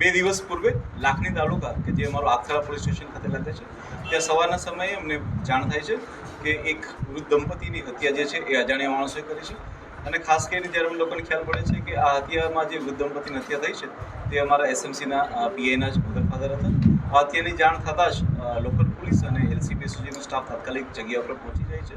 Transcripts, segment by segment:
બે દિવસ પૂર્વે લાખણી તાલુકા કે જે અમારું આખરા પોલીસ સ્ટેશન ખાતે લાગે છે, ત્યાં સવારના સમયે અમને જાણ થાય છે કે એક વૃદ્ધ દંપતીની હત્યા જે છે એ અજાણ્યા માણસોએ કરી છે. અને ખાસ કરીને જ્યારે અમે લોકોને ખ્યાલ પડે છે કે આ હત્યામાં જે વૃદ્ધ દંપતીની હત્યા થઈ છે, તે અમારા એસએમસીના પીઆઈના જ મધર ફાધર હતા. હત્યાની જાણ થતાં જ લોકલ પોલીસ અને એલસીબી સુધીનો સ્ટાફ તાત્કાલિક જગ્યા ઉપર પહોંચી જાય છે.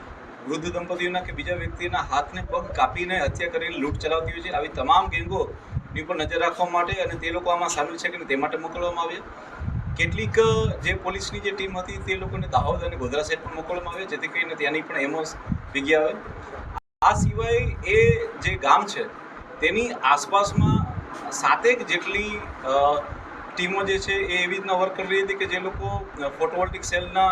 વૃદ્ધ દંપતીઓના કે બીજા વ્યક્તિના હાથને પગ કાપીને હત્યા કરીને લૂંટ ચલાવતી હોય છે. આવી તમામ ગેંગો ની ઉપર નજર રાખવા માટે અને તે લોકો આમાં સામેલ છે કે તે માટે મોકલવામાં આવ્યા. કેટલીક જે પોલીસની જે ટીમ હતી તે લોકોને દાહોદ અને ગોધરા સાઈડ પણ મોકલવામાં આવ્યા, જેથી કરીને ત્યાંની પણ એમોસ ભેગી આવે આ સિવાય એ જે ગામ છે, તેની આસપાસમાં સાતેક જેટલી ટીમો જે છે એ એવી રીતના વર્ક કરી રહી હતી કે જે લોકો ફોટોવોલ્ટિક સેલના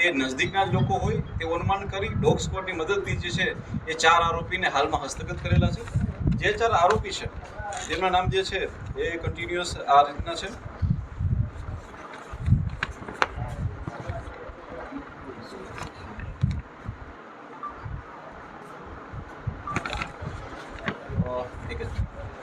એ નજદીકના જ લોકો હોય, તે અનુમાન કરી ડોગ સ્કોડની મદદથી જે છે, એ ચાર આરોપીને હાલમાં હસ્તગત કરેલા છે. જે ચાર આરોપી છે, જેમના નામ જે છે, એ કન્ટિન્યુઅસ આ રીતના છે. એક જ